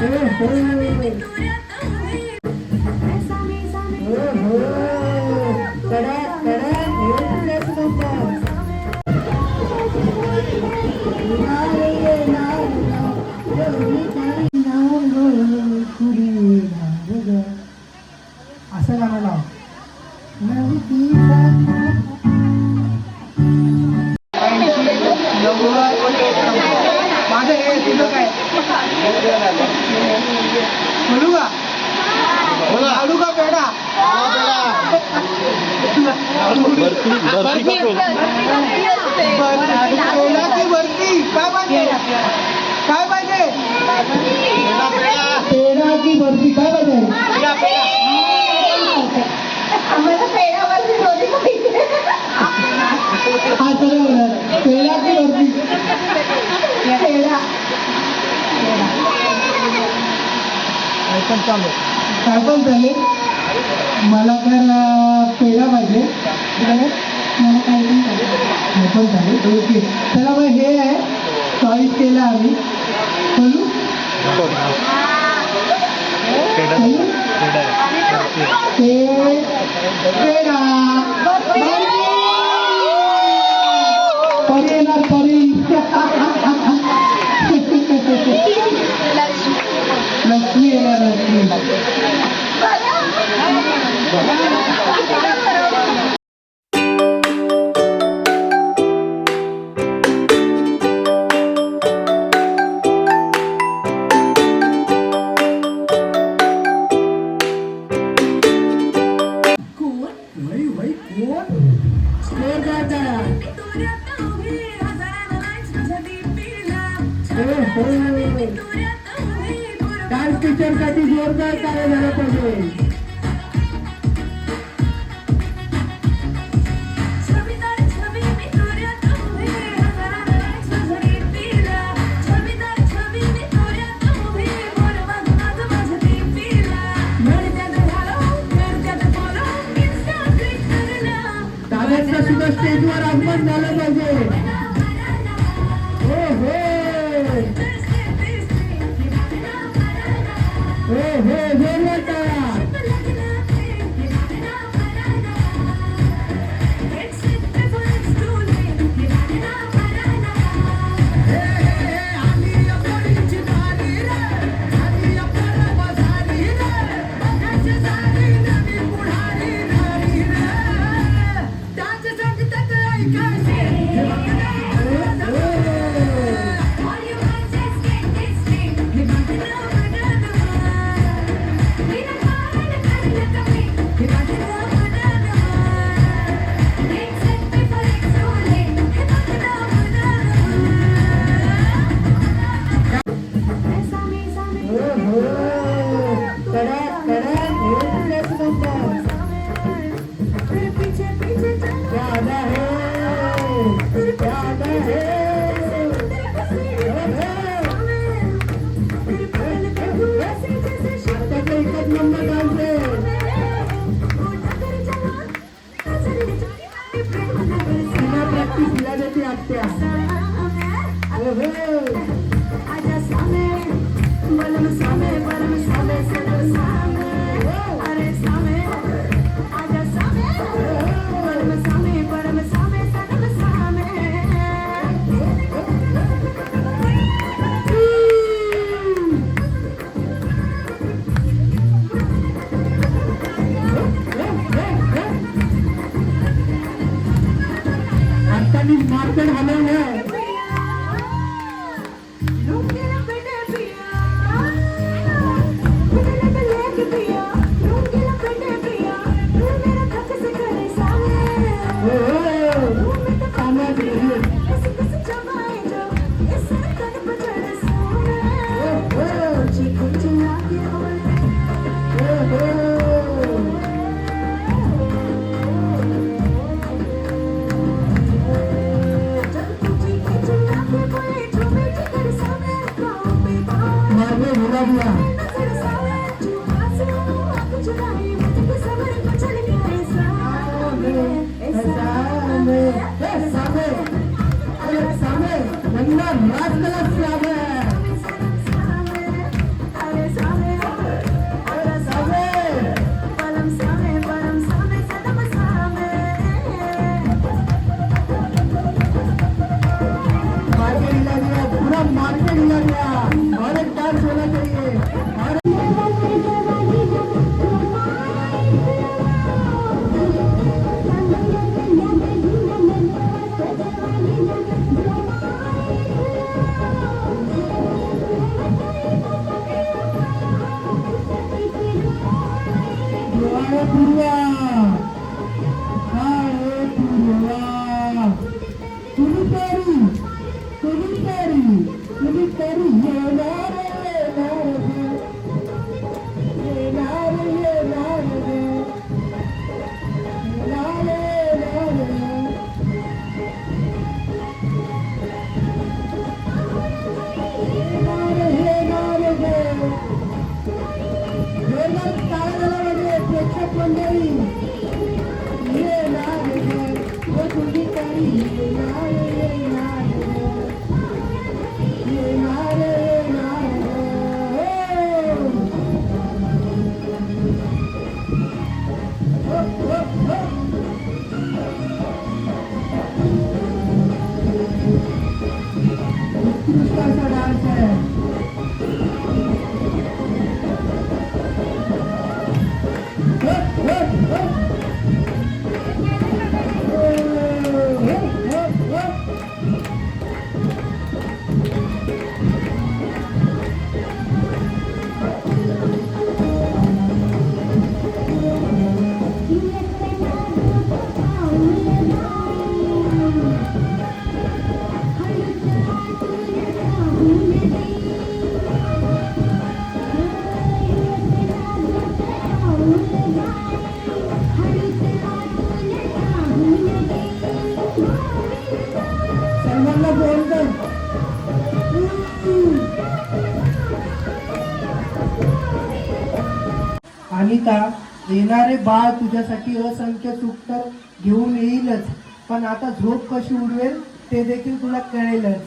Hey, hey. Barfi barfi काय पाहिजे? काय पाहिजे? पेडाची बर्फी काय पाहिजे. हा आहे. पेडाची बर्फी काय पण चालेल मला तर अं, पेढा पाहिजे मला काय पण चालेल पण चालेल ओके चला मग हे आहे चॉईस केलं आम्ही बोलू बोलू? पे- पेढा परी येणार परी लक्ष्मी येणार लक्ष्मी डान्स टीचरसाठी जोरदार काय झालं पाहिजे. स्टेजवर आगमन झालं पाहिजे. Thank you. Thank. Hallelujah. Anita येणारे बाळ तुझ्यासाठी असंख्य सुख तर घेऊन येईलच. पण आता झोप कशी उडवेल ते देखील तुला कळेलच.